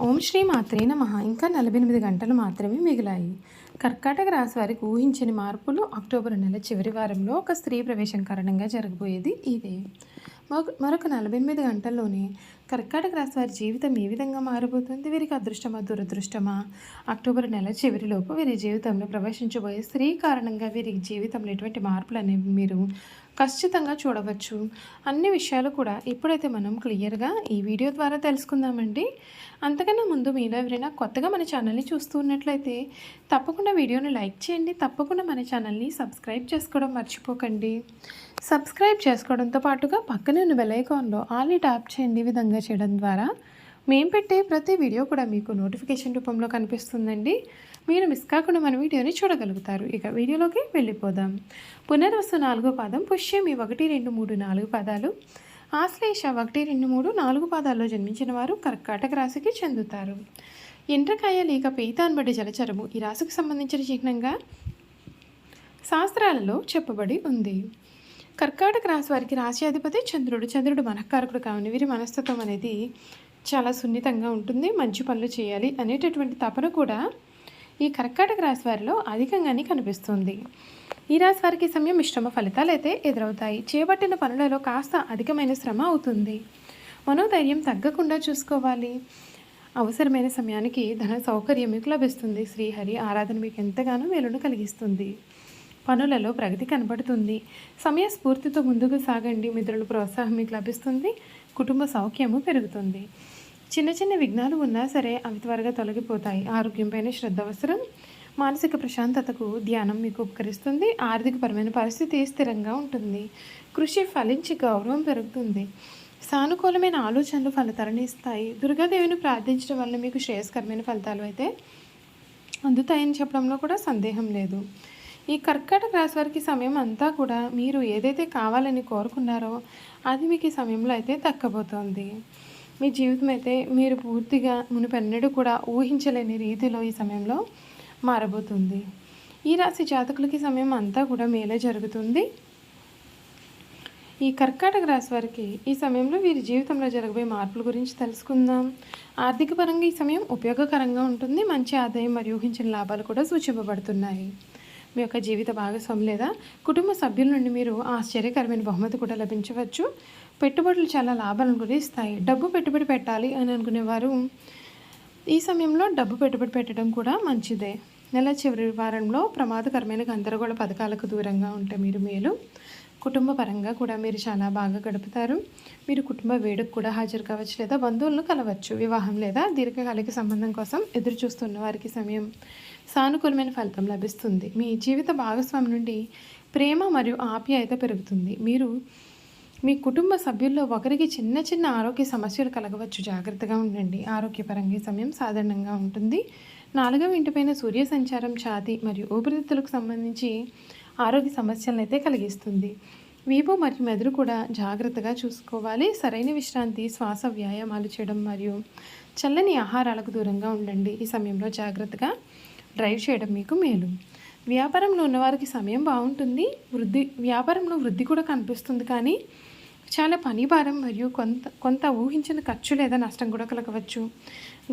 ఓం శ్రీ మాత్రే నమ. ఇంకా నలభై ఎనిమిది గంటలు మాత్రమే మిగిలాయి. కర్కాటక రాశి వారికి ఊహించని మార్పులు అక్టోబర్ నెల చివరి వారంలో ఒక స్త్రీ ప్రవేశం కారణంగా జరగబోయేది ఇదే. మరొక- నలభై ఎనిమిది గంటల్లోనే కర్కాటక రాశి వారి జీవితం ఏ విధంగా మారబోతుంది? వీరికి అదృష్టమా దురదృష్టమా? అక్టోబర్ నెల చివరిలోపు వీరి జీవితంలో ప్రవేశించబోయే స్త్రీ కారణంగా వీరి జీవితంలో ఎటువంటి మార్పులు అనేవి మీరు ఖచ్చితంగా చూడవచ్చు. అన్ని విషయాలు కూడా ఇప్పుడైతే మనం క్లియర్గా ఈ వీడియో ద్వారా తెలుసుకుందామండి. అంతకన్నా ముందు మీలో ఎవరైనా కొత్తగా మన ఛానల్ని చూస్తూ ఉన్నట్లయితే తప్పకుండా వీడియోని లైక్ చేయండి. తప్పకుండా మన ఛానల్ని సబ్స్క్రైబ్ చేసుకోవడం మర్చిపోకండి. సబ్స్క్రైబ్ చేసుకోవడంతో పాటుగా పక్కనే ఉన్న బెలైకాన్లో ఆల్ని ట్యాప్ చేయండి విధంగా చేయడం ద్వారా. మేము పెట్టే ప్రతి వీడియో కూడా మీకు నోటిఫికేషన్ రూపంలో కనిపిస్తుందండి. మీరు మిస్ కాకుండా మన వీడియోని చూడగలుగుతారు. ఇక వీడియోలోకి వెళ్ళిపోదాం. పునర్వసు నాలుగో పాదం పుష్యమి ఒకటి రెండు మూడు నాలుగు పాదాలు. ఆశ్లేష ఒకటి రెండు మూడు నాలుగు పాదాల్లో జన్మించిన వారు కర్కాటక రాశికి చెందుతారు. ఎండ్రకాయ లేక పీతాన్బడి జలచరము ఈ రాశికి సంబంధించిన చిహ్నంగా శాస్త్రాలలో చెప్పబడి ఉంది. కర్కాటక రాశి వారికి రాశి అధిపతి చంద్రుడు. చంద్రుడు మనఃకారకుడు కావని వీరి మనస్తత్వం అనేది చాలా సున్నితంగా ఉంటుంది. మంచి పనులు చేయాలి అనేటటువంటి తపన కూడా ఈ కర్కాటక రాశి వారిలో అధికంగానే కనిపిస్తుంది. ఈ రాశి వారికి సమయం మిశ్రమ ఫలితాలు అయితే ఎదురవుతాయి. చేపట్టిన పనులలో కాస్త అధికమైన శ్రమ అవుతుంది. మనోధైర్యం తగ్గకుండా చూసుకోవాలి. అవసరమైన సమయానికి ధన సౌకర్యం మీకు లభిస్తుంది. శ్రీహరి ఆరాధన మీకు ఎంతగానో మేలును కలిగిస్తుంది. పనులలో ప్రగతి కనబడుతుంది. సమయ స్ఫూర్తితో ముందుకు సాగండి. మిత్రుల ప్రోత్సాహం మీకు లభిస్తుంది. కుటుంబ సౌఖ్యము పెరుగుతుంది. చిన్న చిన్న విఘ్నాలు ఉన్నా సరే అవి త్వరగా తొలగిపోతాయి. ఆరోగ్యంపైన శ్రద్ధ అవసరం. మానసిక ప్రశాంతతకు ధ్యానం మీకు ఉపకరిస్తుంది. ఆర్థికపరమైన పరిస్థితి స్థిరంగా ఉంటుంది. కృషి ఫలించి గౌరవం పెరుగుతుంది. సానుకూలమైన ఆలోచనలు ఫలితాలను ఇస్తాయి. దుర్గాదేవిని ప్రార్థించడం వల్ల మీకు శ్రేయస్కరమైన ఫలితాలు అయితే అందుతాయని చెప్పడంలో కూడా సందేహం లేదు. ఈ కర్కాటక రాశి వారికి సమయం అంతా కూడా మీరు ఏదైతే కావాలని కోరుకున్నారో అది మీకు ఈ సమయంలో అయితే దక్కబోతోంది. మీ జీవితం అయితే మీరు పూర్తిగా మునిపెన్నడూ కూడా ఊహించలేని రీతిలో ఈ సమయంలో మారబోతుంది. ఈ రాశి జాతకులకి సమయం అంతా కూడా మేలే జరుగుతుంది. ఈ కర్కాటక రాశి వారికి ఈ సమయంలో వీరి జీవితంలో జరగబోయే మార్పుల గురించి తెలుసుకుందాం. ఆర్థిక పరంగా ఈ సమయం ఉపయోగకరంగా ఉంటుంది. మంచి ఆదాయం మరియు ఊహించిన లాభాలు కూడా సూచింపబడుతున్నాయి. మీ యొక్క జీవిత భాగస్వామి లేదా కుటుంబ సభ్యుల నుండి మీరు ఆశ్చర్యకరమైన బహుమతి కూడా లభించవచ్చు. పెట్టుబడులు చాలా లాభాలను కూడా ఇస్తాయి. డబ్బు పెట్టుబడి పెట్టాలి అని అనుకునేవారు. ఈ సమయంలో డబ్బు పెట్టుబడి పెట్టడం కూడా మంచిదే. నెల చివరి వారంలో ప్రమాదకరమైన గందరగోళ పథకాలకు దూరంగా ఉంటే మీరు మేలు. కుటుంబ పరంగా కూడా మీరు చాలా బాగా గడుపుతారు. మీరు కుటుంబ వేడుకు కూడా హాజరు కావచ్చు లేదా బంధువులను కలవచ్చు. వివాహం లేదా దీర్ఘకాలిక సంబంధం కోసం ఎదురు చూస్తున్న వారికి సమయం సానుకూలమైన ఫలితం లభిస్తుంది. మీ జీవిత భాగస్వామి నుండి ప్రేమ మరియు ఆప్యాయత పెరుగుతుంది. మీరు మీ కుటుంబ సభ్యుల్లో ఒకరికి చిన్న చిన్న ఆరోగ్య సమస్యలు కలగవచ్చు. జాగ్రత్తగా ఉండండి. ఆరోగ్యపరంగా సమయం సాధారణంగా ఉంటుంది. నాలుగవ ఇంటిపైన సూర్య సంచారం ఛాతి మరియు ఊపిరితిత్తులకు సంబంధించి ఆరోగ్య సమస్యలను అయితే కలిగిస్తుంది. వీపు మరియు మెదడు కూడా జాగ్రత్తగా చూసుకోవాలి. సరైన విశ్రాంతి శ్వాస వ్యాయామాలు చేయడం మరియు చల్లని ఆహారాలకు దూరంగా ఉండండి. ఈ సమయంలో జాగ్రత్తగా డ్రైవ్ చేయడం మీకు మేలు. వ్యాపారంలో ఉన్నవారికి సమయం బాగుంటుంది. వృద్ధి వ్యాపారంలో వృద్ధి కూడా కనిపిస్తుంది కానీ చాలా పని భారం మరియు కొంత కొంత ఊహించిన ఖర్చు లేదా నష్టం కూడా కలగవచ్చు.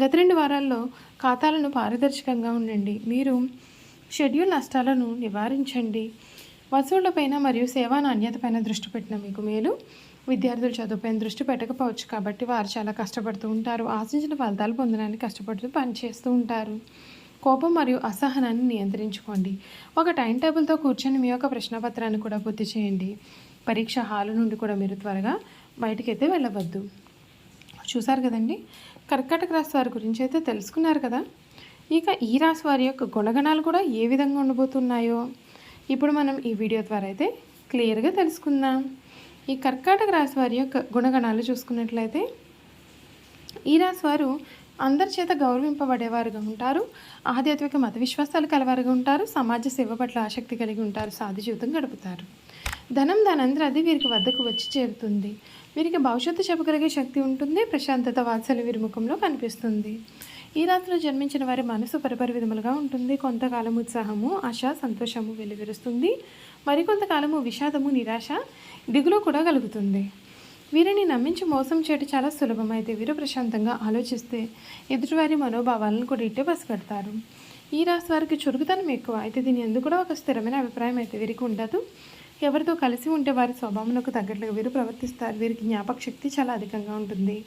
గత రెండు వారాల్లో ఖాతాలను పారదర్శకంగా ఉండండి. మీరు షెడ్యూల్ నష్టాలను నివారించండి. వసూళ్ళపైన మరియు సేవా నాణ్యతపైన దృష్టి పెట్టిన మీకు మేలు. విద్యార్థులు చదువుపైన దృష్టి పెట్టకపోవచ్చు కాబట్టి వారు చాలా కష్టపడుతూ ఉంటారు. ఆశించిన ఫలితాలు పొందడానికి కష్టపడుతూ పనిచేస్తూ ఉంటారు. కోపం మరియు అసహనాన్ని నియంత్రించుకోండి. ఒక టైం టేబుల్తో కూర్చొని మీ యొక్క ప్రశ్నపత్రాన్ని కూడా పూర్తి చేయండి. పరీక్ష హాలు నుండి కూడా మీరు త్వరగా బయటికైతే వెళ్ళవద్దు. చూసారు కదండి? కర్కాటక రాశి వారి గురించి అయితే తెలుసుకున్నారు కదా? ఇక ఈ రాశి వారి యొక్క గుణగణాలు కూడా ఏ విధంగా ఉండబోతున్నాయో ఇప్పుడు మనం ఈ వీడియో ద్వారా అయితే క్లియర్గా తెలుసుకుందాం. ఈ కర్కాటక రాశి వారి యొక్క గుణగణాలు చూసుకున్నట్లయితే ఈ రాశి వారు అందరి చేత గౌరవింపబడేవారుగా ఉంటారు. ఆధ్యాత్మిక మత విశ్వాసాలు కలవారుగా ఉంటారు. సమాజ సేవ పట్ల ఆసక్తి కలిగి ఉంటారు. సాధు జీవితం గడుపుతారు. ధనం దానంతరం వీరికి వద్దకు వచ్చి చేరుతుంది. వీరికి భవిష్యత్తు చెప్పగలిగే శక్తి ఉంటుంది. ప్రశాంతత వాత్సల్య వీరి ముఖంలో కనిపిస్తుంది. ఈ రాశిలో జన్మించిన వారి మనసు పరిపరి విధములుగా ఉంటుంది. కొంతకాలం ఉత్సాహము ఆశ సంతోషము వెలువరుస్తుంది. మరికొంతకాలము విషాదము నిరాశ దిగులు కూడా కలుగుతుంది. వీరిని నమ్మించి మోసం చేయడం చాలా సులభమైతే వీరు ప్రశాంతంగా ఆలోచిస్తే ఎదుటివారి మనోభావాలను కూడా ఇట్టే పసిగడతారు. ఈ రాశి వారికి చురుకుతనం ఎక్కువ. అయితే దీని ఎందుకు కూడా ఒక స్థిరమైన అభిప్రాయం అయితే వీరికి ఉండదు. ఎవరితో కలిసి ఉంటే వారి స్వభావంలోకి తగ్గట్లుగా వీరు ప్రవర్తిస్తారు. వీరికి జ్ఞాపక శక్తి చాలా అధికంగా ఉంటుంది.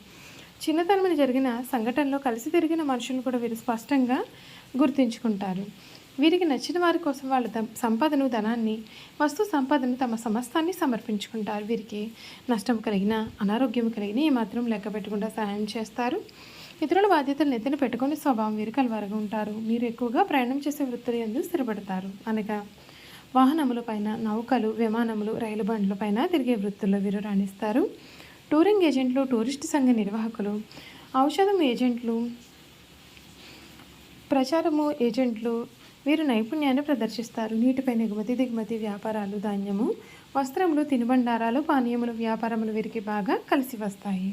చిన్నతనంలో జరిగిన సంఘటనలో కలిసి తిరిగిన మనుషులను కూడా వీరు స్పష్టంగా గుర్తించుకుంటారు. వీరికి నచ్చిన వారి కోసం వాళ్ళ ద- సంపదను ధనాన్ని వస్తు సంపదను తమ సమస్తాన్ని సమర్పించుకుంటారు. వీరికి నష్టం కలిగిన అనారోగ్యం కలిగిన ఏమాత్రం లెక్క పెట్టకుండా సహాయం చేస్తారు. ఇతరుల బాధ్యతలు నెత్తిన పెట్టుకునే స్వభావం వీరు కలవారుగా ఉంటారు. మీరు ఎక్కువగా ప్రయాణం చేసే వృత్తులు ఎందు స్థిరపడతారు. అనగా వాహనములపైన నౌకలు విమానములు రైలు బండ్లపైన తిరిగే వృత్తుల్లో వీరు రాణిస్తారు. టూరింగ్ ఏజెంట్లు టూరిస్ట్ సంఘ నిర్వాహకులు ఔషధం ఏజెంట్లు ప్రచారము ఏజెంట్లు వీరు నైపుణ్యాన్ని ప్రదర్శిస్తారు. నీటిపై ఎగుమతి దిగుమతి వ్యాపారాలు ధాన్యము వస్త్రములు తినుబండారాలు పానీయములు వ్యాపారములు వీరికి బాగా కలిసి వస్తాయి.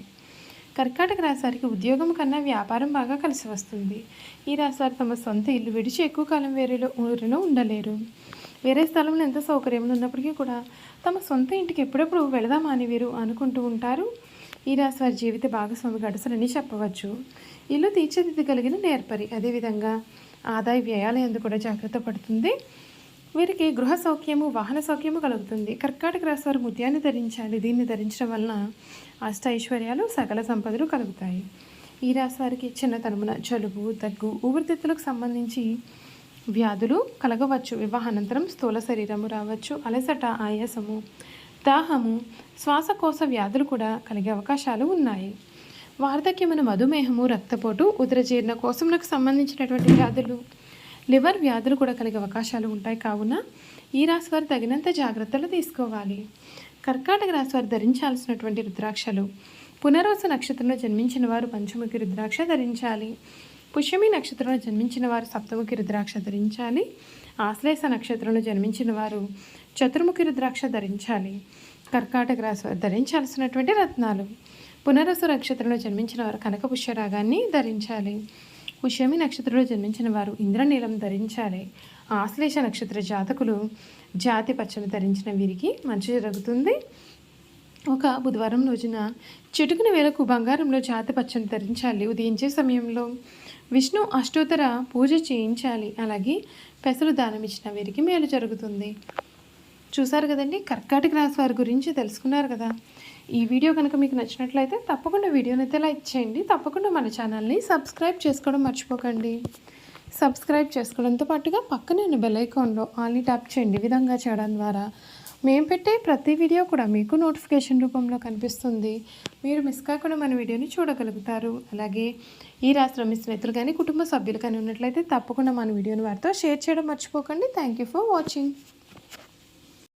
కర్కాటక రాశారికి ఉద్యోగం కన్నా వ్యాపారం బాగా కలిసి వస్తుంది. ఈ రాశారు తమ సొంత ఇల్లు విడిచి ఎక్కువ కాలం వేరేలో ఊరిలో ఉండలేరు. వేరే స్థలంలో ఎంత సౌకర్యం ఉన్నప్పటికీ కూడా తమ సొంత ఇంటికి ఎప్పుడెప్పుడు వెళదామా అని వీరు అనుకుంటూ ఉంటారు. ఈ రాశి వారి జీవిత భాగస్వామి గడుసలని చెప్పవచ్చు. ఇల్లు తీర్చిదిద్దగలిగిన నేర్పరి. అదేవిధంగా ఆదాయ వ్యయాల ఎందు కూడా జాగ్రత్త పడుతుంది. వీరికి గృహ సౌఖ్యము వాహన సౌఖ్యము కలుగుతుంది. కర్కాటక రాశి వారు ముత్యాన్ని ధరించాలి. దీన్ని ధరించడం వలన అష్ట ఐశ్వర్యాలు సకల సంపదలు కలుగుతాయి. ఈ రాశి వారికి చిన్నతనమున జలుబు దగ్గు ఊపిరితిత్తులకు సంబంధించి వ్యాధులు కలగవచ్చు. వివాహానంతరం స్థూల శరీరము రావచ్చు. అలసట ఆయాసము దాహము శ్వాసకోశ వ్యాధులు కూడా కలిగే అవకాశాలు ఉన్నాయి. వార్ధక్యమైన మధుమేహము రక్తపోటు ఉదరజీర్ణ కోశములకు సంబంధించినటువంటి వ్యాధులు లివర్ వ్యాధులు కూడా కలిగే అవకాశాలు ఉంటాయి. కావున ఈ రాశి వారు తగినంత జాగ్రత్తలు తీసుకోవాలి. కర్కాటక రాశి వారు ధరించాల్సినటువంటి రుద్రాక్షలు. పునర్వస నక్షత్రంలో జన్మించిన వారు పంచముఖి రుద్రాక్ష ధరించాలి. పుష్యమి నక్షత్రంలో జన్మించిన వారు సప్తముఖి రుద్రాక్ష ధరించాలి. ఆశ్లేష నక్షత్రంలో జన్మించిన వారు చతుర్ముఖి రుద్రాక్ష ధరించాలి. కర్కాటక రాశి ధరించాల్సినటువంటి రత్నాలు. పునరసు నక్షత్రంలో జన్మించిన వారు కనక పుష్యరాగాన్ని ధరించాలి. పుష్యమి నక్షత్రంలో జన్మించిన వారు ఇంద్రనీలం ధరించాలి. ఆశ్లేష నక్షత్ర జాతకులు జాతి పచ్చని ధరించిన వీరికి మంచి జరుగుతుంది. ఒక బుధవారం రోజున చిటుకున వేలకు బంగారంలో జాతి పచ్చని ధరించాలి. ఉదయించే సమయంలో విష్ణు అష్టోత్తర పూజ చేయించాలి. అలాగే పెసలు దానం ఇచ్చిన వీరికి మేలు జరుగుతుంది. చూసారు కదండి? కర్కాటక రాశి వారి గురించి తెలుసుకున్నారు కదా. ఈ వీడియో కనుక మీకు నచ్చినట్లయితే తప్పకుండా వీడియోని అయితే లైక్ చేయండి. తప్పకుండా మన ఛానల్ని సబ్స్క్రైబ్ చేసుకోవడం మర్చిపోకండి. సబ్స్క్రైబ్ చేసుకోవడంతో పాటుగా పక్కనే ఉన్న బెల్ ఐకాన్లో ఆల్ని ట్యాప్ చేయండి. విధంగా చేయడం ద్వారా మేము పెట్టే ప్రతి వీడియో కూడా మీకు నోటిఫికేషన్ రూపంలో కనిపిస్తుంది. మీరు మిస్ కాకుండా మన వీడియోని చూడగలుగుతారు. అలాగే ఈ రాష్ట్రంలో మీ స్నేహితులు కానీ కుటుంబ సభ్యులు కానీ ఉన్నట్లయితే తప్పకుండా మన వీడియోని వారితో షేర్ చేయడం మర్చిపోకండి. Thank you for watching